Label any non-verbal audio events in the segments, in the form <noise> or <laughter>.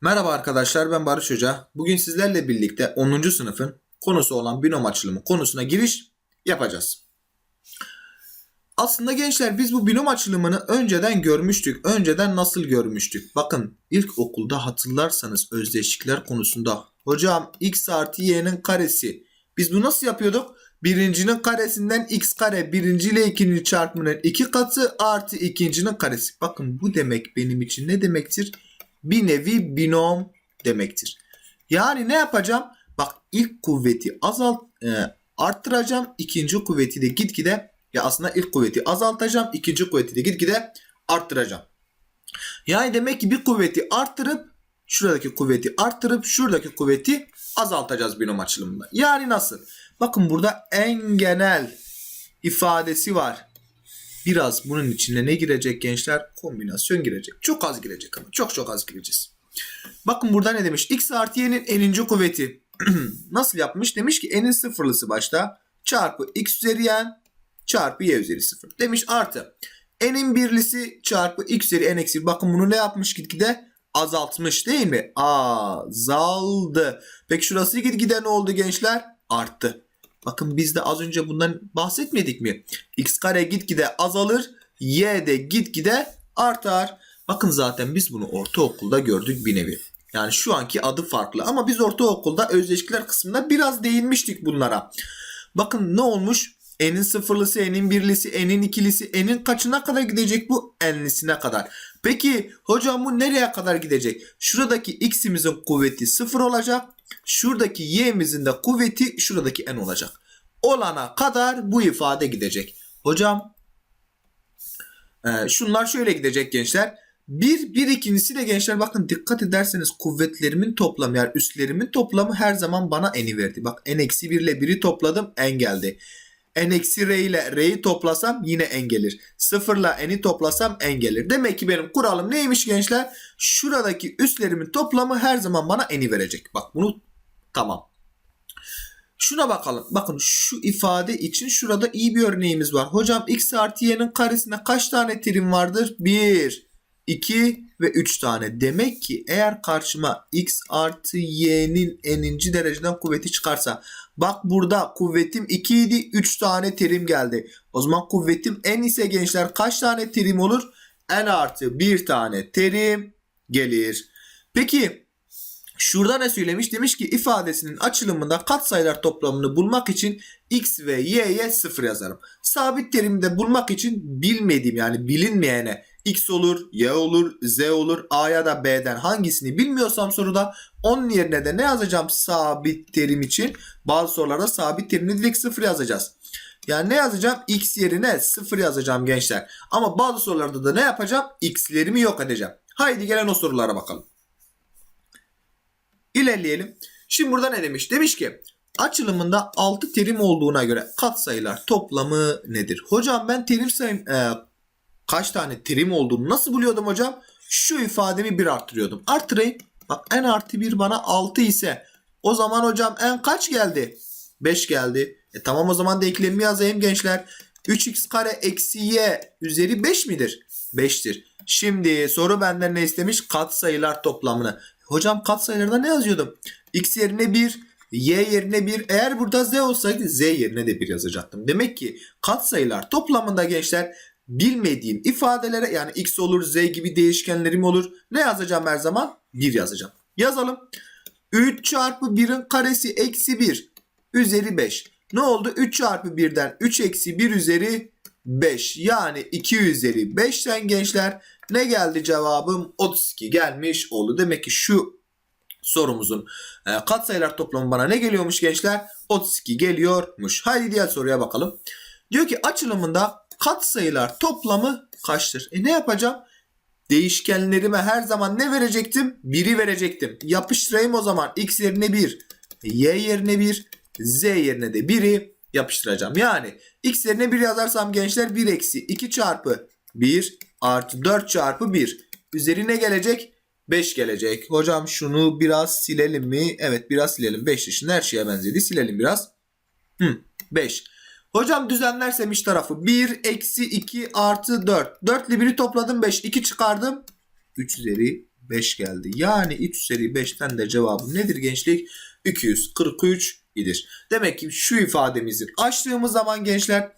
Merhaba arkadaşlar ben Barış Hoca. Bugün sizlerle birlikte 10. sınıfın konusu olan binom açılımı konusuna giriş yapacağız. Aslında gençler biz bu binom açılımını önceden görmüştük. Önceden nasıl görmüştük? Bakın ilk okulda hatırlarsanız özdeşlikler konusunda hocam x artı y'nin karesi. Biz bu nasıl yapıyorduk? Birincinin karesinden x kare birinci ile ikinci çarpımının iki katı artı ikincinin karesi. Bakın bu demek benim için ne demektir? Bir nevi binom demektir. Yani ne yapacağım? Bak ilk kuvveti azalt e, arttıracağım. ikinci kuvveti de gitgide ya aslında ilk kuvveti azaltacağım. ikinci kuvveti de gitgide arttıracağım. Yani demek ki bir kuvveti arttırıp şuradaki kuvveti arttırıp şuradaki kuvveti azaltacağız binom açılımında. Yani nasıl? Bakın burada en genel ifadesi var. Biraz bunun içine ne girecek gençler? Kombinasyon girecek. Çok az girecek ama. Çok çok az gireceğiz. Bakın burada ne demiş? X artı y'nin n'inci kuvveti. <clears throat> Nasıl yapmış? Demiş ki n'in sıfırlısı başta çarpı x üzeri y çarpı y üzeri sıfır. Demiş artı n'in birlisi çarpı x üzeri n eksi. Bakın bunu ne yapmış gitgide? Azaltmış değil mi? Azaldı. Peki şurası gitgide ne oldu gençler? Arttı. Bakın biz de az önce bundan bahsetmedik mi? X kare gitgide azalır. Y de gitgide artar. Bakın zaten biz bunu ortaokulda gördük bir nevi. Yani şu anki adı farklı ama biz ortaokulda özdeşlikler kısmında biraz değinmiştik bunlara. Bakın ne olmuş? N'in sıfırlısı, N'in birlisi, N'in ikilisi, N'in kaçına kadar gidecek bu? N'lisine kadar. Peki hocam bu nereye kadar gidecek? Şuradaki x'imizin kuvveti sıfır olacak. Şuradaki y'imizin de kuvveti şuradaki n olacak. Olana kadar bu ifade gidecek. Hocam e, şunlar şöyle gidecek gençler. Bir, bir ikincisi de gençler bakın dikkat ederseniz kuvvetlerimin toplamı yani üstlerimin toplamı her zaman bana n'i verdi. Bak n eksi 1 ile 1'i topladım n geldi. N eksi r ile r'yi toplasam yine n gelir. 0 ile n'i toplasam n gelir. Demek ki benim kuralım neymiş gençler? Şuradaki üstlerimin toplamı her zaman bana n'i verecek. Bak bunu tamam. Şuna bakalım. Bakın şu ifade için şurada iyi bir örneğimiz var. Hocam x artı y'nin karesine kaç tane terim vardır? 1, 2 ve 3 tane. Demek ki eğer karşıma x artı y'nin n'inci dereceden kuvveti çıkarsa. Bak burada kuvvetim 2 idi 3 tane terim geldi. O zaman kuvvetim n ise gençler kaç tane terim olur? n artı 1 tane terim gelir. Peki Şurada ne söylemiş? Demiş ki ifadesinin açılımında katsayılar toplamını bulmak için x ve y'ye 0 yazarım. Sabit terimi de bulmak için bilmediğim yani bilinmeyene x olur, y olur, z olur, a ya da b'den hangisini bilmiyorsam soruda onun yerine de ne yazacağım sabit terim için? Bazı sorularda sabit terimini direkt 0 yazacağız. Yani ne yazacağım? X yerine 0 yazacağım gençler. Ama bazı sorularda da ne yapacağım? X'lerimi yok edeceğim. Haydi gelen o sorulara bakalım. İlerleyelim. Şimdi burada ne demiş? Demiş ki açılımında 6 terim olduğuna göre katsayılar toplamı nedir? Hocam ben terim sayım e, kaç tane terim olduğunu nasıl buluyordum hocam? Şu ifademi bir arttırıyordum. Arttırayım. Bak n artı 1 bana 6 ise o zaman hocam n kaç geldi? 5 geldi. E tamam o zaman da eklemimi yazayım gençler. 3x kare eksi y üzeri 5 midir? 5'tir. Şimdi soru benden ne istemiş? Katsayılar toplamını. Hocam katsayılarda ne yazıyordum? X yerine 1, Y yerine 1. Eğer burada Z olsaydı Z yerine de 1 yazacaktım. Demek ki katsayılar toplamında gençler bilmediğim ifadelere yani X olur Z gibi değişkenlerim olur. Ne yazacağım her zaman? 1 yazacağım. Yazalım. 3 çarpı 1'in karesi eksi 1 üzeri 5. Ne oldu? 3 çarpı 1'den 3 eksi 1 üzeri 5. Yani 2 üzeri 5'ten gençler ne geldi cevabım? 32 gelmiş oldu. Demek ki şu sorumuzun e, katsayılar toplamı bana ne geliyormuş gençler? 32 geliyormuş. Haydi diğer soruya bakalım. Diyor ki açılımında katsayılar toplamı kaçtır? E ne yapacağım? Değişkenlerime her zaman ne verecektim? 1'i verecektim. Yapıştırayım o zaman. X yerine 1, Y yerine 1, Z yerine de 1'i yapıştıracağım. Yani X yerine 1 yazarsam gençler 1 eksi 2 çarpı 1 artı 4 çarpı 1. Üzerine gelecek 5 gelecek. Hocam şunu biraz silelim mi? Evet biraz silelim. 5 dışında her şeye benzedi. Silelim biraz. Hı, 5. Hocam düzenlersem iç tarafı 1 eksi 2 artı 4. 4 ile 1'i topladım 5. 2 çıkardım. 3 üzeri 5 geldi. Yani 3 üzeri 5'ten de cevabım nedir gençlik? 243 idir. Demek ki şu ifademizi açtığımız zaman gençler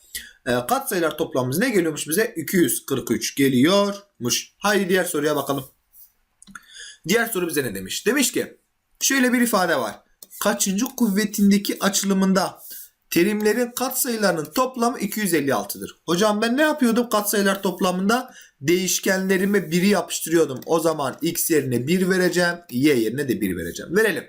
e, katsayılar toplamımız ne geliyormuş bize? 243 geliyormuş. Haydi diğer soruya bakalım. Diğer soru bize ne demiş? Demiş ki şöyle bir ifade var. Kaçıncı kuvvetindeki açılımında terimlerin katsayılarının toplamı 256'dır. Hocam ben ne yapıyordum katsayılar toplamında? Değişkenlerime 1'i yapıştırıyordum. O zaman x yerine 1 vereceğim. Y yerine de 1 vereceğim. Verelim.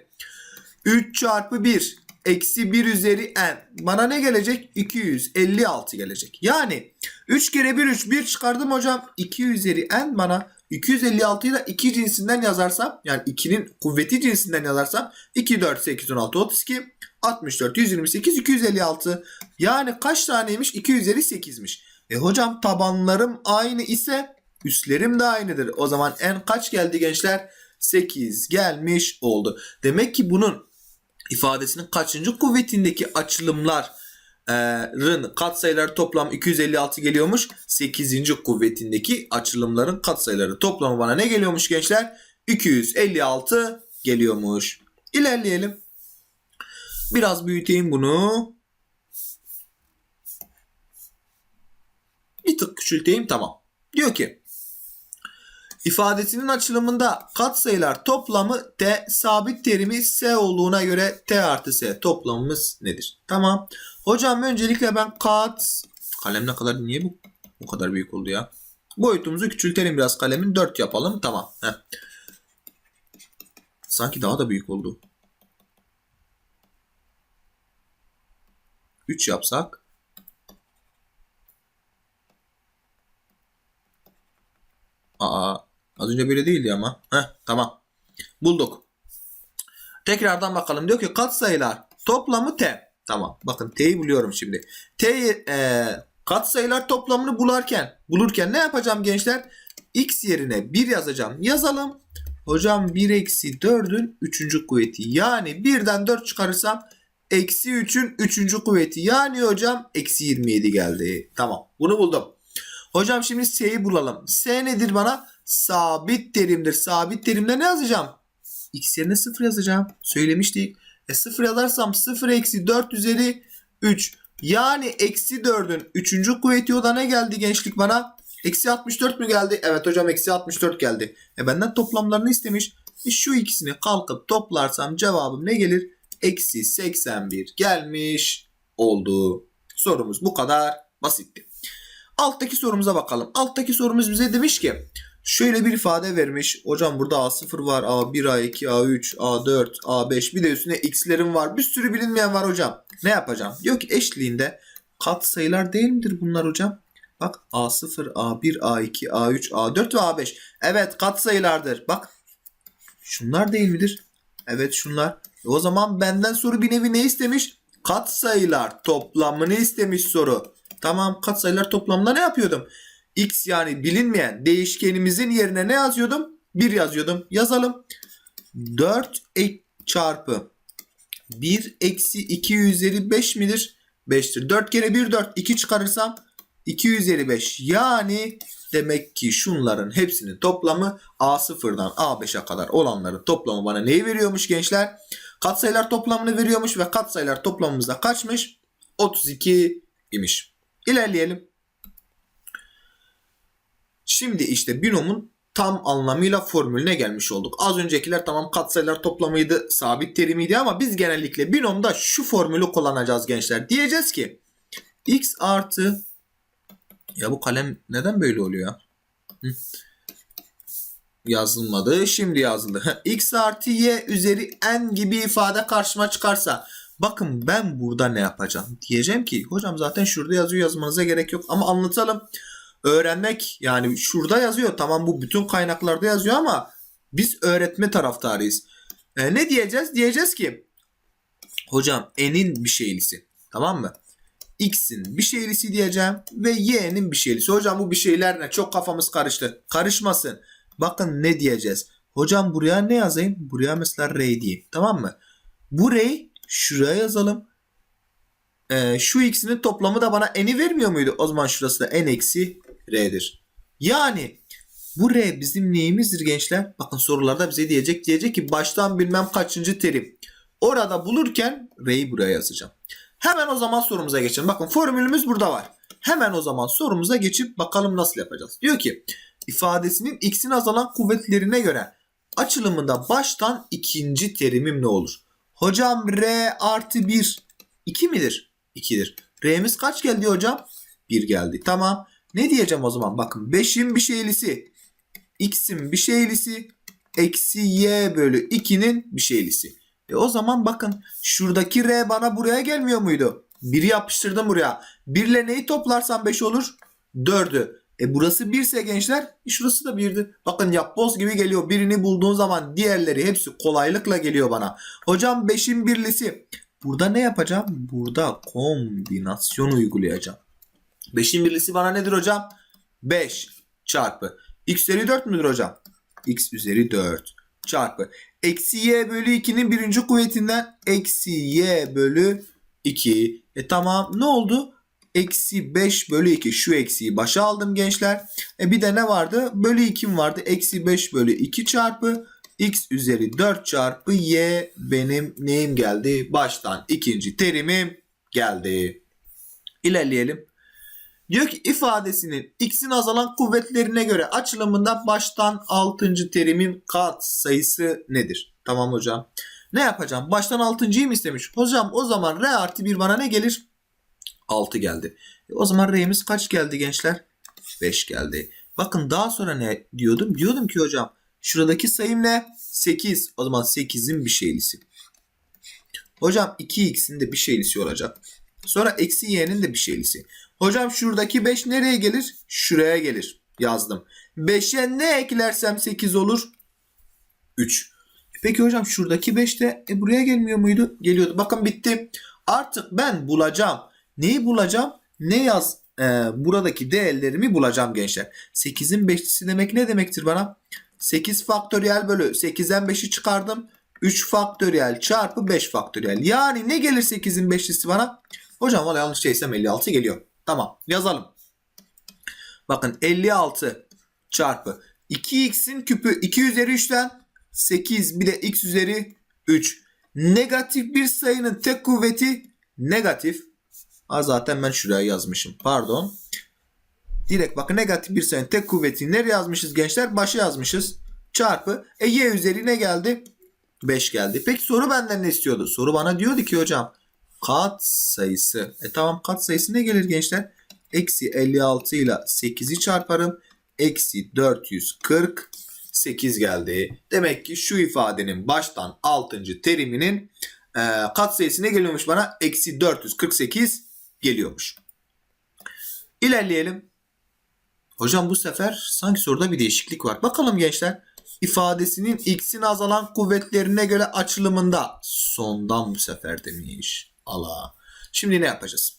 3 çarpı 1 eksi 1 üzeri n. Bana ne gelecek? 256 gelecek. Yani 3 kere 1 3 1 çıkardım hocam. 2 üzeri n bana 256'yı da 2 cinsinden yazarsam yani 2'nin kuvveti cinsinden yazarsam 2 4 8 16 32 64 128 256 yani kaç taneymiş 2 üzeri 8'miş. E hocam tabanlarım aynı ise üstlerim de aynıdır. O zaman n kaç geldi gençler? 8 gelmiş oldu. Demek ki bunun ifadesinin kaçıncı kuvvetindeki açılımların katsayıları toplam 256 geliyormuş. 8. kuvvetindeki açılımların katsayıları toplamı bana ne geliyormuş gençler? 256 geliyormuş. İlerleyelim. Biraz büyüteyim bunu. Bir tık küçülteyim tamam. Diyor ki ifadesinin açılımında katsayılar toplamı t sabit terimi s olduğuna göre t artı s toplamımız nedir? Tamam. Hocam öncelikle ben kat kalem ne kadar niye bu bu kadar büyük oldu ya? Boyutumuzu küçültelim biraz kalemin 4 yapalım. Tamam. Heh. Sanki daha da büyük oldu. 3 yapsak. Aa, az önce böyle değildi ama. Heh, tamam. Bulduk. Tekrardan bakalım. Diyor ki katsayılar toplamı t. Tamam. Bakın t'yi buluyorum şimdi. T e, katsayılar toplamını bularken bulurken ne yapacağım gençler? X yerine 1 yazacağım. Yazalım. Hocam 1 eksi 4'ün 3. kuvveti. Yani 1'den 4 çıkarırsam eksi 3'ün 3. kuvveti. Yani hocam eksi 27 geldi. Tamam. Bunu buldum. Hocam şimdi S'yi bulalım. S nedir bana? Sabit terimdir. Sabit terimde ne yazacağım? X yerine 0 yazacağım. Söylemiştik. E 0 yazarsam 0 eksi 4 üzeri 3. Yani eksi 4'ün 3. kuvveti o da ne geldi gençlik bana? Eksi 64 mü geldi? Evet hocam eksi 64 geldi. E benden toplamlarını istemiş. E şu ikisini kalkıp toplarsam cevabım ne gelir? Eksi 81 gelmiş oldu. Sorumuz bu kadar basitti. Alttaki sorumuza bakalım. Alttaki sorumuz bize demiş ki şöyle bir ifade vermiş. Hocam burada A0 var, A1, A2, A3, A4, A5 bir de üstüne x'lerim var. Bir sürü bilinmeyen var hocam. Ne yapacağım? Diyor ki eşliğinde katsayılar değil midir bunlar hocam? Bak A0, A1, A2, A3, A4 ve A5. Evet katsayılardır. Bak şunlar değil midir? Evet şunlar. E o zaman benden soru bir nevi ne istemiş? Katsayılar toplamını istemiş soru. Tamam katsayılar toplamında ne yapıyordum? X yani bilinmeyen değişkenimizin yerine ne yazıyordum? 1 yazıyordum. Yazalım. 4 ek çarpı 1 eksi 2 üzeri 5 midir? 5'tir. 4 kere 1 4. 2 çıkarırsam 2 üzeri 5. Yani demek ki şunların hepsinin toplamı A0'dan A5'e kadar olanların toplamı bana neyi veriyormuş gençler? Katsayılar toplamını veriyormuş ve katsayılar toplamımızda kaçmış? 32 imiş. İlerleyelim. Şimdi işte binomun tam anlamıyla formülüne gelmiş olduk. Az öncekiler tamam katsayılar toplamıydı, sabit terimiydi ama biz genellikle binomda şu formülü kullanacağız gençler. Diyeceğiz ki x artı ya bu kalem neden böyle oluyor? Hı. Yazılmadı. Şimdi yazıldı. x artı y üzeri n gibi ifade karşıma çıkarsa bakın ben burada ne yapacağım? Diyeceğim ki hocam zaten şurada yazıyor yazmanıza gerek yok ama anlatalım. Öğrenmek yani şurada yazıyor. Tamam bu bütün kaynaklarda yazıyor ama biz öğretme taraftarıyız. E, ne diyeceğiz? Diyeceğiz ki hocam n'in bir şeylisi. Tamam mı? X'in bir şeylisi diyeceğim ve Y'nin bir şeylisi. Hocam bu bir şeyler ne? Çok kafamız karıştı. Karışmasın. Bakın ne diyeceğiz. Hocam buraya ne yazayım? Buraya mesela R diyeyim. Tamam mı? Bu R şuraya yazalım. Ee, şu ikisinin toplamı da bana n'i vermiyor muydu? O zaman şurası da n eksi R'dir. Yani Bu R bizim neyimizdir gençler? Bakın sorularda bize diyecek. Diyecek ki baştan bilmem kaçıncı terim. Orada bulurken R'yi buraya yazacağım. Hemen o zaman sorumuza geçelim. Bakın formülümüz burada var. Hemen o zaman sorumuza geçip bakalım nasıl yapacağız. Diyor ki ifadesinin x'in azalan kuvvetlerine göre açılımında baştan ikinci terimim ne olur? Hocam R artı 1 2 midir? 2'dir. R'miz kaç geldi hocam? 1 geldi. Tamam. Ne diyeceğim o zaman? Bakın 5'in bir şeylisi. X'in bir şeylisi. Eksi Y bölü 2'nin bir şeylisi. E o zaman bakın şuradaki R bana buraya gelmiyor muydu? 1'i yapıştırdım buraya. 1 ile neyi toplarsam 5 olur? 4'ü. E burası 1 ise gençler e şurası da 1'dir. Bakın yapboz gibi geliyor. Birini bulduğun zaman diğerleri hepsi kolaylıkla geliyor bana. Hocam 5'in birlisi. Burada ne yapacağım? Burada kombinasyon uygulayacağım. 5'in birlisi bana nedir hocam? 5 çarpı. X üzeri 4 müdür hocam? X üzeri 4 çarpı. Eksi y bölü 2'nin birinci kuvvetinden eksi y bölü 2. E tamam ne oldu? Eksi 5 bölü 2 şu eksiyi başa aldım gençler. E bir de ne vardı? Bölü 2'm vardı. Eksi 5 bölü 2 çarpı x üzeri 4 çarpı y benim neyim geldi? Baştan ikinci terimim geldi. İlerleyelim. Diyor ki ifadesinin x'in azalan kuvvetlerine göre açılımında baştan 6. terimin kat sayısı nedir? Tamam hocam. Ne yapacağım? Baştan 6.yı mı istemiş? Hocam o zaman r artı 1 bana ne gelir? 6 geldi. E, o zaman r'miz kaç geldi gençler? 5 geldi. Bakın daha sonra ne diyordum? Diyordum ki hocam şuradaki sayım ne? 8. O zaman 8'in bir şeylisi. Hocam 2x'in de bir şeylisi olacak. Sonra eksi y'nin de bir şeylisi. Hocam şuradaki 5 nereye gelir? Şuraya gelir. Yazdım. 5'e ne eklersem 8 olur? 3. Peki hocam şuradaki 5 de e, buraya gelmiyor muydu? Geliyordu. Bakın bitti. Artık ben bulacağım. Neyi bulacağım? Ne yaz? e, buradaki değerlerimi bulacağım gençler. 8'in 5'lisi demek ne demektir bana? 8 faktöriyel bölü 8'den 5'i çıkardım. 3 faktöriyel çarpı 5 faktöriyel. Yani ne gelir 8'in 5'lisi bana? Hocam valla yanlış değilsem 56 geliyor. Tamam yazalım. Bakın 56 çarpı 2x'in küpü 2 üzeri 3'ten 8 bir de x üzeri 3. Negatif bir sayının tek kuvveti negatif. Ha zaten ben şuraya yazmışım. Pardon. Direkt bakın negatif bir sayının tek kuvveti nereye yazmışız gençler? Başa yazmışız. Çarpı. E y üzeri ne geldi? 5 geldi. Peki soru benden ne istiyordu? Soru bana diyordu ki hocam kat sayısı. E tamam kat sayısı ne gelir gençler? Eksi 56 ile 8'i çarparım. Eksi 448 geldi. Demek ki şu ifadenin baştan 6. teriminin e, kat sayısı ne geliyormuş bana? Eksi 448 geliyormuş. İlerleyelim. Hocam bu sefer sanki soruda bir değişiklik var. Bakalım gençler. İfadesinin x'in azalan kuvvetlerine göre açılımında sondan bu sefer demiş. Allah. Şimdi ne yapacağız?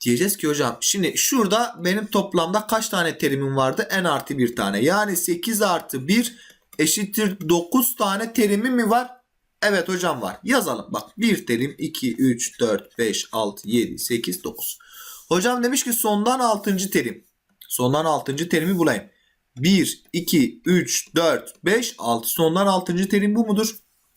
Diyeceğiz ki hocam şimdi şurada benim toplamda kaç tane terimim vardı? n artı bir tane. Yani 8 artı 1 eşittir 9 tane terimim mi var? Evet hocam var. Yazalım. Bak 1 terim 2, 3, 4, 5, 6, 7, 8, 9. Hocam demiş ki sondan 6. terim. Sondan 6. terimi bulayım. 1, 2, 3, 4, 5, 6. Sondan 6. terim bu mudur?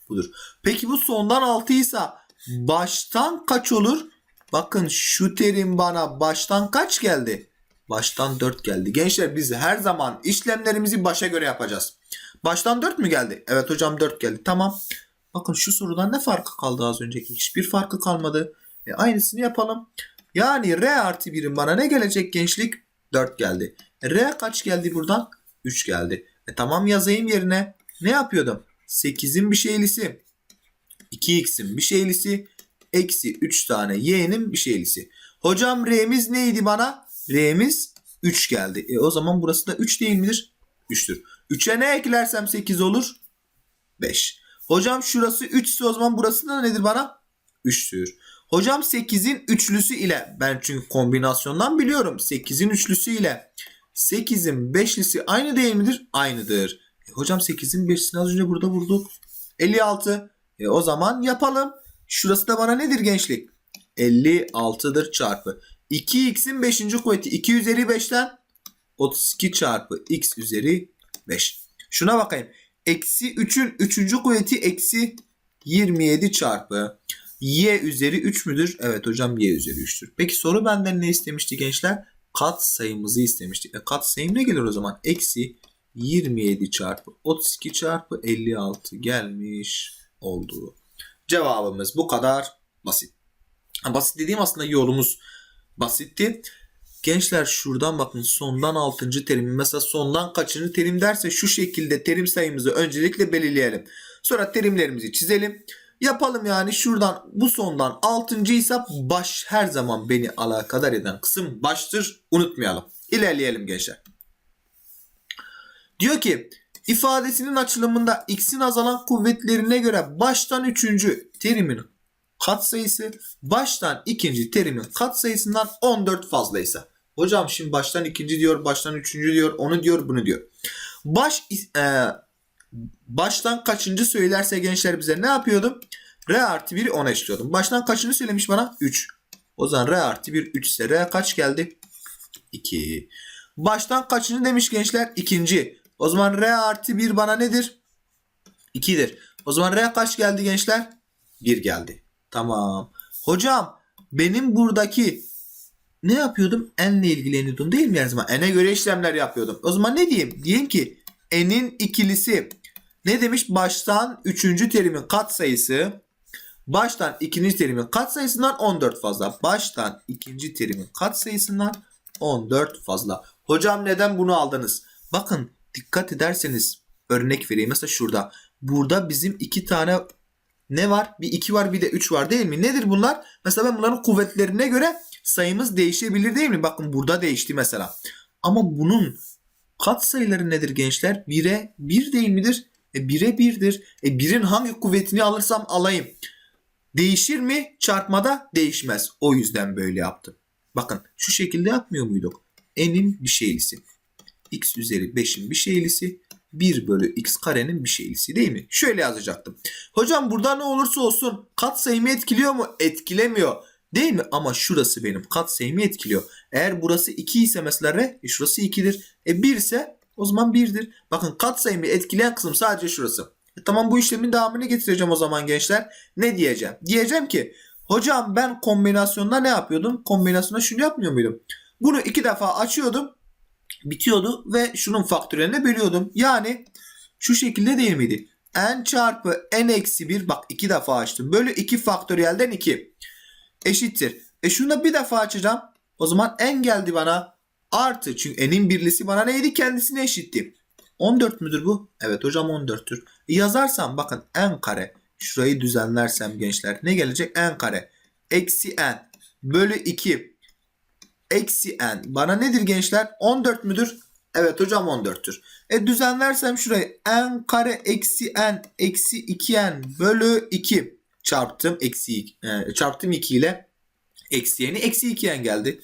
Budur. Peki bu sondan 6 ise baştan kaç olur? Bakın şu terim bana baştan kaç geldi? Baştan 4 geldi. Gençler biz her zaman işlemlerimizi başa göre yapacağız. Baştan 4 mü geldi? Evet hocam 4 geldi. Tamam. Bakın şu sorudan ne farkı kaldı az önceki? Hiçbir farkı kalmadı. E, aynısını yapalım. Yani R artı 1'in bana ne gelecek gençlik? 4 geldi. E, R kaç geldi buradan? 3 geldi. E tamam yazayım yerine. Ne yapıyordum? 8'in bir şeylisi. 2x'in bir şeylisi. Eksi 3 tane y'nin bir şeylisi. Hocam R'miz neydi bana? R'miz 3 geldi. E o zaman burası da 3 değil midir? 3'tür. 3'e ne eklersem 8 olur? 5. Hocam şurası 3 ise o zaman burası da nedir bana? 3'tür. Hocam 8'in üçlüsü ile ben çünkü kombinasyondan biliyorum. 8'in üçlüsü ile 8'in beşlisi aynı değil midir? Aynıdır. E hocam 8'in beşlisini az önce burada bulduk. 56. E o zaman yapalım. Şurası da bana nedir gençlik? 56'dır çarpı. 2x'in 5. kuvveti 2 üzeri 5'ten 32 çarpı x üzeri 5. Şuna bakayım. Eksi 3'ün 3. kuvveti eksi 27 çarpı y üzeri 3 müdür? Evet hocam y üzeri 3'tür. Peki soru benden ne istemişti gençler? Kat sayımızı istemişti. E, kat sayım ne gelir o zaman? Eksi 27 çarpı 32 çarpı 56 gelmiş oldu. Cevabımız bu kadar basit. Basit dediğim aslında yolumuz basitti. Gençler şuradan bakın sondan 6. terim. Mesela sondan kaçıncı terim derse şu şekilde terim sayımızı öncelikle belirleyelim. Sonra terimlerimizi çizelim. Yapalım yani şuradan bu sondan 6. ise baş her zaman beni alakadar eden kısım baştır. Unutmayalım. İlerleyelim gençler. Diyor ki ifadesinin açılımında x'in azalan kuvvetlerine göre baştan 3. terimin katsayısı baştan ikinci terimin katsayısından 14 fazlaysa. Hocam şimdi baştan ikinci diyor, baştan üçüncü diyor, onu diyor, bunu diyor. Baş e, baştan kaçıncı söylerse gençler bize ne yapıyordum? R artı 1'i 10'a eşliyordum. Baştan kaçıncı söylemiş bana? 3. O zaman R artı 1 3 ise R kaç geldi? 2. Baştan kaçıncı demiş gençler? İkinci. O zaman R artı 1 bana nedir? 2'dir. O zaman R kaç geldi gençler? 1 geldi. Tamam. Hocam benim buradaki ne yapıyordum? N ile ilgileniyordum değil mi her zaman? N'e göre işlemler yapıyordum. O zaman ne diyeyim? Diyeyim ki N'in ikilisi ne demiş? Baştan 3. terimin katsayısı baştan 2. terimin katsayısından 14 fazla. Baştan 2. terimin katsayısından 14 fazla. Hocam neden bunu aldınız? Bakın dikkat ederseniz örnek vereyim. Mesela şurada. Burada bizim iki tane ne var? Bir 2 var bir de 3 var değil mi? Nedir bunlar? Mesela ben bunların kuvvetlerine göre sayımız değişebilir değil mi? Bakın burada değişti mesela. Ama bunun kat sayıları nedir gençler? 1'e 1 değil midir? E 1'e 1'dir. E 1'in hangi kuvvetini alırsam alayım. Değişir mi? Çarpmada değişmez. O yüzden böyle yaptım. Bakın şu şekilde yapmıyor muyduk? N'in bir şeylisi. X üzeri 5'in bir şeylisi. 1 bölü x karenin bir şeylisi değil mi? Şöyle yazacaktım. Hocam burada ne olursa olsun katsayımı etkiliyor mu? Etkilemiyor. Değil mi? Ama şurası benim katsayımı etkiliyor. Eğer burası 2 ise mesela R, e şurası 2'dir. E 1 ise o zaman 1'dir. Bakın katsayımı etkileyen kısım sadece şurası. E tamam bu işlemin devamını getireceğim o zaman gençler. Ne diyeceğim? Diyeceğim ki hocam ben kombinasyonda ne yapıyordum? Kombinasyonda şunu yapmıyor muydum? Bunu iki defa açıyordum. Bitiyordu ve şunun faktörlerine bölüyordum. Yani şu şekilde değil miydi? n çarpı n eksi 1 bak iki defa açtım. Bölü 2 faktöriyelden 2 eşittir. E şunu da bir defa açacağım. O zaman n geldi bana artı. Çünkü n'in birlisi bana neydi? Kendisine eşitti. 14 müdür bu? Evet hocam 14'tür. E yazarsam bakın n kare. Şurayı düzenlersem gençler ne gelecek? n kare. Eksi n bölü 2 eksi n. Bana nedir gençler? 14 müdür? Evet hocam 14'tür. E düzenlersem şurayı n kare eksi n eksi 2n bölü 2 çarptım eksi e, çarptım 2 ile eksi n'i eksi 2n geldi.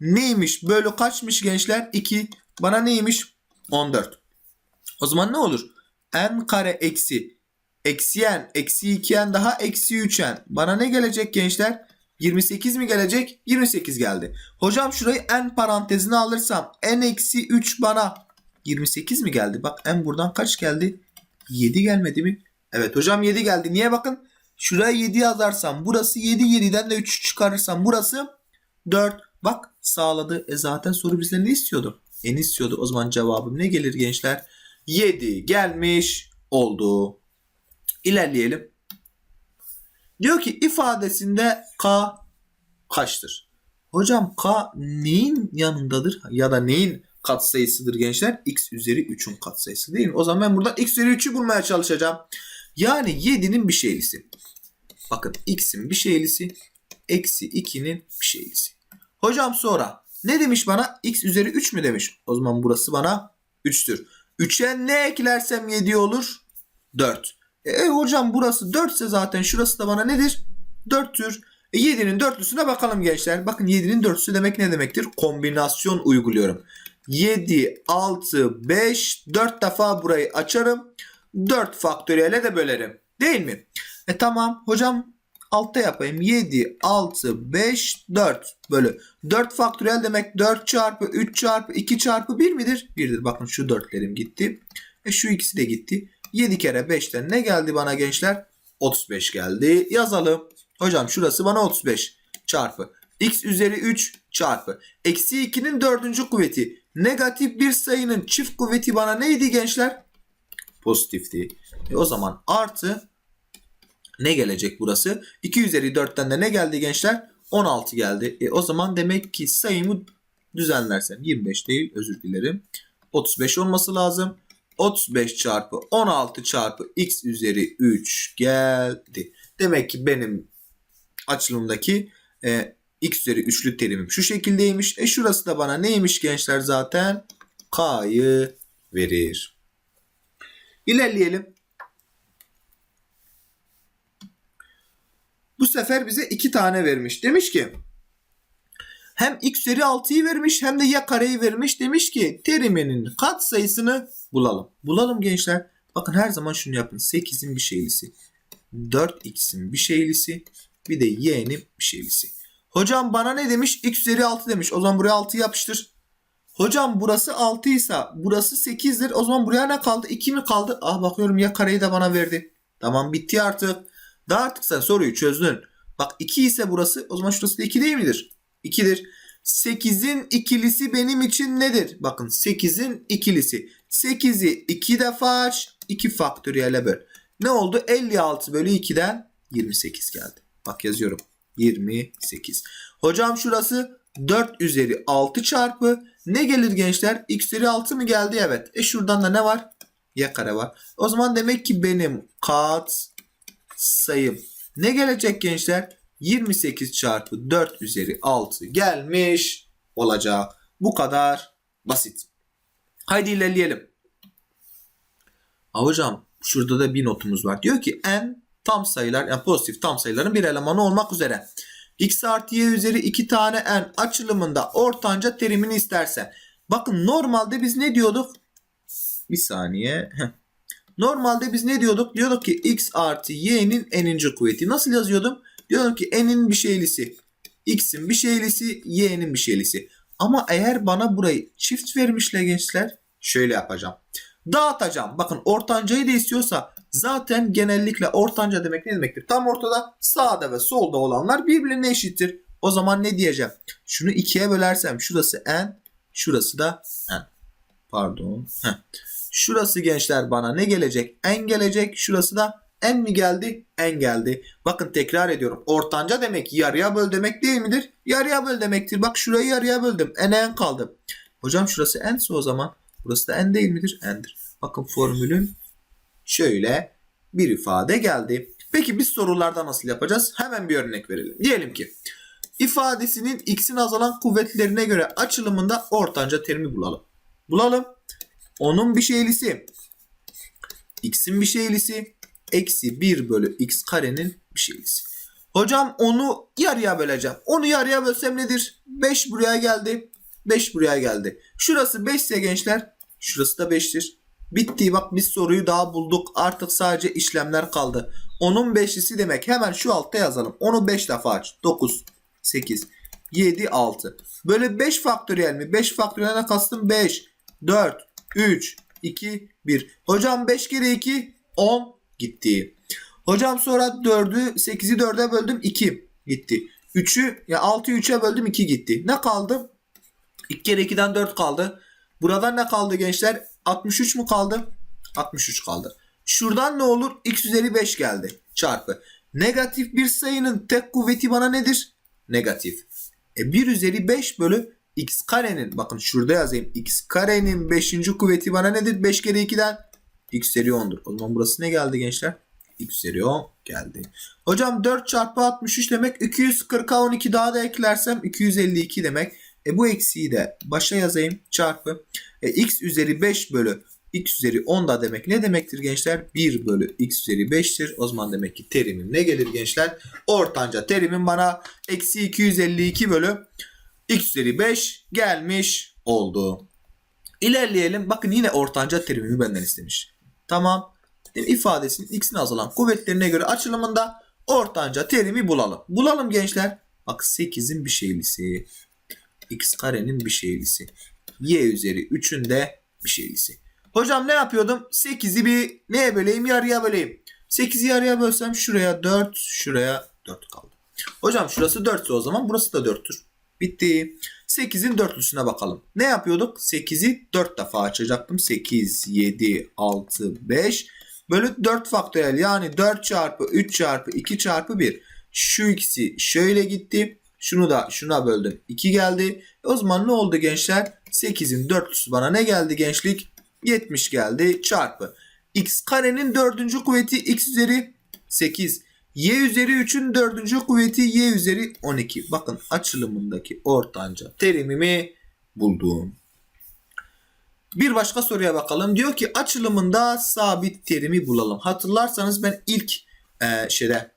Neymiş? Bölü kaçmış gençler? 2. Bana neymiş? 14. O zaman ne olur? n kare eksi eksi n eksi 2n daha eksi 3n. Bana ne gelecek gençler? 28 mi gelecek? 28 geldi. Hocam şurayı n parantezine alırsam n eksi 3 bana 28 mi geldi? Bak n buradan kaç geldi? 7 gelmedi mi? Evet hocam 7 geldi. Niye bakın? Şuraya 7 yazarsam burası 7 7'den de 3 çıkarırsam burası 4. Bak sağladı. E zaten soru bizden ne istiyordu? N istiyordu. O zaman cevabım ne gelir gençler? 7 gelmiş oldu. İlerleyelim. Diyor ki ifadesinde K kaçtır? Hocam K neyin yanındadır ya da neyin katsayısıdır gençler? X üzeri 3'ün katsayısı değil mi? O zaman ben buradan X üzeri 3'ü bulmaya çalışacağım. Yani 7'nin bir şeylisi. Bakın X'in bir şeylisi eksi 2'nin bir şeylisi. Hocam sonra ne demiş bana? X üzeri 3 mü demiş? O zaman burası bana 3'tür. 3'e ne eklersem 7 olur? 4. E, hocam burası 4 ise zaten şurası da bana nedir? 4'tür. E, 7'nin dörtlüsüne bakalım gençler. Bakın 7'nin dörtlüsü demek ne demektir? Kombinasyon uyguluyorum. 7, 6, 5, 4 defa burayı açarım. 4 faktöriyele de bölerim. Değil mi? E tamam hocam altta yapayım. 7, 6, 5, 4 bölü. 4 faktöriyel demek 4 çarpı 3 çarpı 2 çarpı 1 midir? 1'dir. Bakın şu 4'lerim gitti. E şu ikisi de gitti. 7 kere 5'ten ne geldi bana gençler? 35 geldi. Yazalım. Hocam şurası bana 35 çarpı. X üzeri 3 çarpı. Eksi 2'nin dördüncü kuvveti. Negatif bir sayının çift kuvveti bana neydi gençler? Pozitifti. E o zaman artı ne gelecek burası? 2 üzeri 4'ten de ne geldi gençler? 16 geldi. E o zaman demek ki sayımı düzenlersem 25 değil özür dilerim. 35 olması lazım. 35 çarpı 16 çarpı x üzeri 3 geldi. Demek ki benim açılımdaki e, x üzeri 3'lü terimim şu şekildeymiş. E şurası da bana neymiş gençler zaten? K'yı verir. İlerleyelim. Bu sefer bize iki tane vermiş. Demiş ki hem x üzeri 6'yı vermiş hem de y kareyi vermiş. Demiş ki teriminin kat sayısını bulalım. Bulalım gençler. Bakın her zaman şunu yapın. 8'in bir şeylisi. 4x'in bir şeylisi. Bir de y'nin bir şeylisi. Hocam bana ne demiş? x üzeri 6 demiş. O zaman buraya 6 yapıştır. Hocam burası 6 ise burası 8'dir. O zaman buraya ne kaldı? 2 mi kaldı? Ah bakıyorum ya kareyi de bana verdi. Tamam bitti artık. Daha artık sen soruyu çözdün. Bak 2 ise burası. O zaman şurası da 2 değil midir? 2'dir. 8'in ikilisi benim için nedir? Bakın 8'in ikilisi. 8'i 2 defa aç. 2 faktöriyele böl. Ne oldu? 56 bölü 2'den 28 geldi. Bak yazıyorum. 28. Hocam şurası 4 üzeri 6 çarpı ne gelir gençler? X üzeri 6 mı geldi? Evet. E şuradan da ne var? Y kare var. O zaman demek ki benim kat sayım ne gelecek gençler? 28 çarpı 4 üzeri 6 gelmiş olacak. Bu kadar basit. Haydi ilerleyelim. Ha hocam şurada da bir notumuz var. Diyor ki n tam sayılar yani pozitif tam sayıların bir elemanı olmak üzere. x artı y üzeri 2 tane n açılımında ortanca terimini isterse. Bakın normalde biz ne diyorduk? Bir saniye. Normalde biz ne diyorduk? Diyorduk ki x artı y'nin n'inci kuvveti. Nasıl yazıyordum? Diyordum ki n'in bir şeylisi. x'in bir şeylisi. y'nin bir şeylisi. Ama eğer bana burayı çift vermişler gençler. Şöyle yapacağım. Dağıtacağım. Bakın ortancayı da istiyorsa zaten genellikle ortanca demek ne demektir? Tam ortada sağda ve solda olanlar birbirine eşittir. O zaman ne diyeceğim? Şunu ikiye bölersem şurası n, şurası da n. Pardon. Heh. Şurası gençler bana ne gelecek? N gelecek. Şurası da n mi geldi? N geldi. Bakın tekrar ediyorum. Ortanca demek yarıya böl demek değil midir? Yarıya böl demektir. Bak şurayı yarıya böldüm. N n kaldı. Hocam şurası n'se o zaman burası da n değil midir? N'dir. Bakın formülün şöyle bir ifade geldi. Peki biz sorularda nasıl yapacağız? Hemen bir örnek verelim. Diyelim ki ifadesinin x'in azalan kuvvetlerine göre açılımında ortanca terimi bulalım. Bulalım. Onun bir şeylisi. X'in bir şeylisi. Eksi 1 bölü x karenin bir şeylisi. Hocam onu yarıya böleceğim. Onu yarıya bölsem nedir? 5 buraya geldi. 5 buraya geldi. Şurası 5 ise gençler. Şurası da 5'tir. Bitti bak biz soruyu daha bulduk. Artık sadece işlemler kaldı. Onun 5'lisi demek. Hemen şu altta yazalım. Onu 5 defa aç. 9, 8, 7, 6. Böyle 5 faktöriyel mi? 5 faktöriyelden kastım 5, 4, 3, 2, 1. Hocam 5 kere 2 10 gitti. Hocam sonra 4'ü 8'i 4'e böldüm 2 gitti. 3'ü ya 6'yı 3'e böldüm 2 gitti. Ne kaldı? 2 kere 2'den 4 kaldı. Buradan ne kaldı gençler? 63 mu kaldı? 63 kaldı. Şuradan ne olur? X üzeri 5 geldi. Çarpı. Negatif bir sayının tek kuvveti bana nedir? Negatif. E 1 üzeri 5 bölü x karenin bakın şurada yazayım. x karenin 5. kuvveti bana nedir? 5 kere 2'den x üzeri 10'dur. O zaman burası ne geldi gençler? x üzeri 10 geldi. Hocam 4 çarpı 63 demek 240'a 12 daha da eklersem 252 demek. E bu eksiği de başa yazayım çarpı. E, x üzeri 5 bölü x üzeri 10 da demek ne demektir gençler? 1 bölü x üzeri 5'tir. O zaman demek ki terimim ne gelir gençler? Ortanca terimim bana eksi 252 bölü x üzeri 5 gelmiş oldu. İlerleyelim. Bakın yine ortanca terimimi benden istemiş. Tamam. İfadesinin x'in azalan kuvvetlerine göre açılımında ortanca terimi bulalım. Bulalım gençler. Bak 8'in bir şeylisi. X karenin bir şeylisi. Y üzeri 3'ün de bir şeylisi. Hocam ne yapıyordum? 8'i bir neye böleyim? Yarıya böleyim. 8'i yarıya bölsem şuraya 4, şuraya 4 kaldı. Hocam şurası 4 ise o zaman burası da 4'tür. Bitti. 8'in dörtlüsüne bakalım. Ne yapıyorduk? 8'i 4 defa açacaktım. 8, 7, 6, 5 bölü 4 faktöriyel. Yani 4 çarpı 3 çarpı 2 çarpı 1. Şu ikisi şöyle gitti. Şunu da şuna böldüm. 2 geldi. E o zaman ne oldu gençler? 8'in dörtlüsü bana ne geldi gençlik? 70 geldi çarpı. X karenin dördüncü kuvveti x üzeri 8. Y üzeri 3'ün dördüncü kuvveti y üzeri 12. Bakın açılımındaki ortanca terimimi buldum. Bir başka soruya bakalım. Diyor ki açılımında sabit terimi bulalım. Hatırlarsanız ben ilk e, şeyde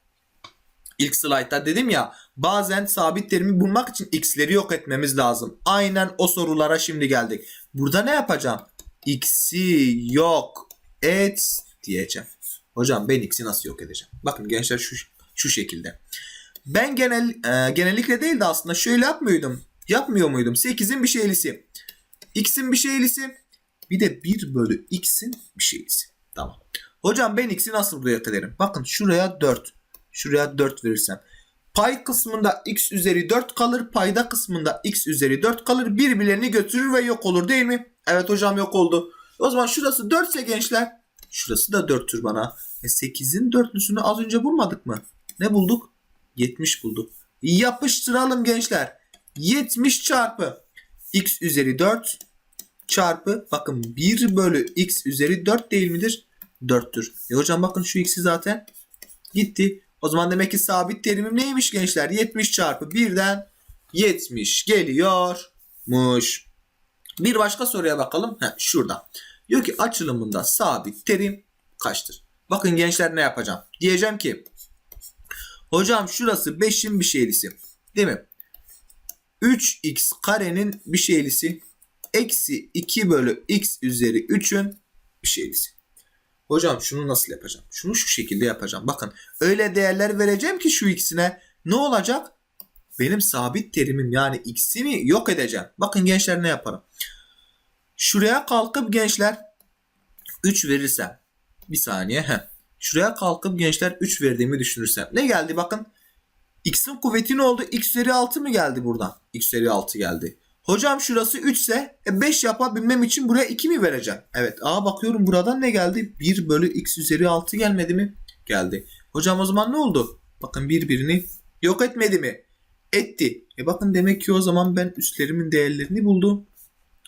ilk slaytta dedim ya bazen sabit terimi bulmak için x'leri yok etmemiz lazım. Aynen o sorulara şimdi geldik. Burada ne yapacağım? X'i yok et diyeceğim. Hocam ben x'i nasıl yok edeceğim? Bakın gençler şu şu şekilde. Ben genel e, genellikle değil de aslında şöyle yapmıyordum. Yapmıyor muydum? 8'in bir şeylisi. X'in bir şeylisi. Bir de 1 bölü x'in bir şeylisi. Tamam. Hocam ben x'i nasıl buraya ederim? Bakın şuraya 4. Şuraya 4 verirsem. Pay kısmında x üzeri 4 kalır. Payda kısmında x üzeri 4 kalır. Birbirlerini götürür ve yok olur değil mi? Evet hocam yok oldu. O zaman şurası 4 ise gençler. Şurası da 4'tür bana. E 8'in dörtlüsünü az önce bulmadık mı? Ne bulduk? 70 bulduk. Yapıştıralım gençler. 70 çarpı x üzeri 4 çarpı bakın 1 bölü x üzeri 4 değil midir? 4'tür. E hocam bakın şu x'i zaten gitti. O zaman demek ki sabit terimim neymiş gençler? 70 çarpı 1'den 70 geliyormuş. Bir başka soruya bakalım. Heh, şurada. Diyor ki açılımında sabit terim kaçtır? Bakın gençler ne yapacağım? Diyeceğim ki hocam şurası 5'in bir şeylisi. Değil mi? 3x karenin bir şeylisi eksi 2 bölü x üzeri 3'ün bir şeylisi. Hocam şunu nasıl yapacağım? Şunu şu şekilde yapacağım. Bakın öyle değerler vereceğim ki şu ikisine ne olacak? Benim sabit terimim yani x'imi yok edeceğim. Bakın gençler ne yaparım? Şuraya kalkıp gençler 3 verirsem bir saniye he. Şuraya kalkıp gençler 3 verdiğimi düşünürsem ne geldi bakın. X'in kuvveti ne oldu? X üzeri 6 mı geldi buradan? X üzeri 6 geldi. Hocam şurası 3 ise e 5 yapabilmem için buraya 2 mi vereceğim? Evet. Aa bakıyorum buradan ne geldi? 1 bölü x üzeri 6 gelmedi mi? Geldi. Hocam o zaman ne oldu? Bakın birbirini yok etmedi mi? Etti. E bakın demek ki o zaman ben üstlerimin değerlerini buldum.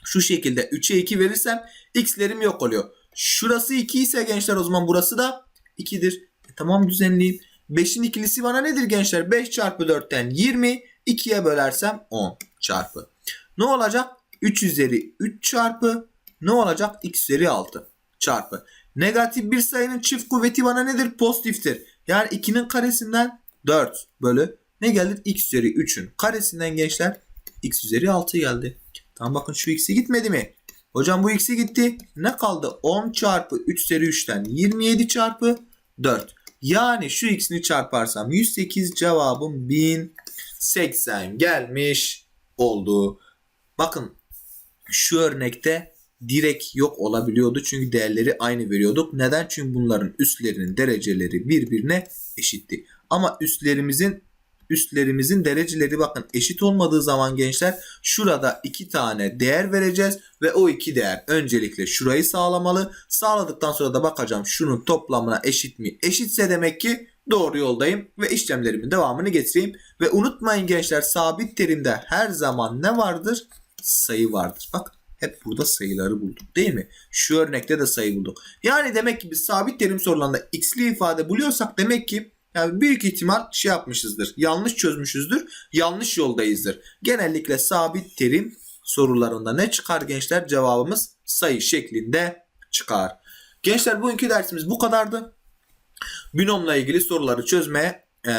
Şu şekilde 3'e 2 verirsem x'lerim yok oluyor. Şurası 2 ise gençler o zaman burası da 2'dir. E tamam düzenleyeyim. 5'in ikilisi bana nedir gençler? 5 çarpı 4'ten 20. 2'ye bölersem 10 çarpı. Ne olacak? 3 üzeri 3 çarpı ne olacak? x üzeri 6 çarpı. Negatif bir sayının çift kuvveti bana nedir? Pozitiftir. Yani 2'nin karesinden 4 bölü ne geldi? x üzeri 3'ün karesinden gençler x üzeri 6 geldi. Tamam bakın şu x'i gitmedi mi? Hocam bu x'i gitti. Ne kaldı? 10 çarpı 3 üzeri 3'ten 27 çarpı 4. Yani şu x'ini çarparsam 108 cevabım 1080 gelmiş oldu. Bakın şu örnekte direkt yok olabiliyordu. Çünkü değerleri aynı veriyorduk. Neden? Çünkü bunların üstlerinin dereceleri birbirine eşitti. Ama üstlerimizin üstlerimizin dereceleri bakın eşit olmadığı zaman gençler şurada iki tane değer vereceğiz ve o iki değer öncelikle şurayı sağlamalı. Sağladıktan sonra da bakacağım şunun toplamına eşit mi? Eşitse demek ki doğru yoldayım ve işlemlerimin devamını getireyim. Ve unutmayın gençler sabit terimde her zaman ne vardır? Sayı vardır. Bak hep burada sayıları bulduk değil mi? Şu örnekte de sayı bulduk. Yani demek ki biz sabit terim sorularında x'li ifade buluyorsak demek ki yani büyük ihtimal şey yapmışızdır. Yanlış çözmüşüzdür. Yanlış yoldayızdır. Genellikle sabit terim sorularında ne çıkar gençler? Cevabımız sayı şeklinde çıkar. Gençler bugünkü dersimiz bu kadardı. Binomla ilgili soruları çözmeye e,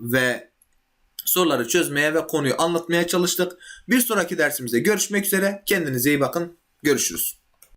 ve soruları çözmeye ve konuyu anlatmaya çalıştık. Bir sonraki dersimizde görüşmek üzere. Kendinize iyi bakın. Görüşürüz.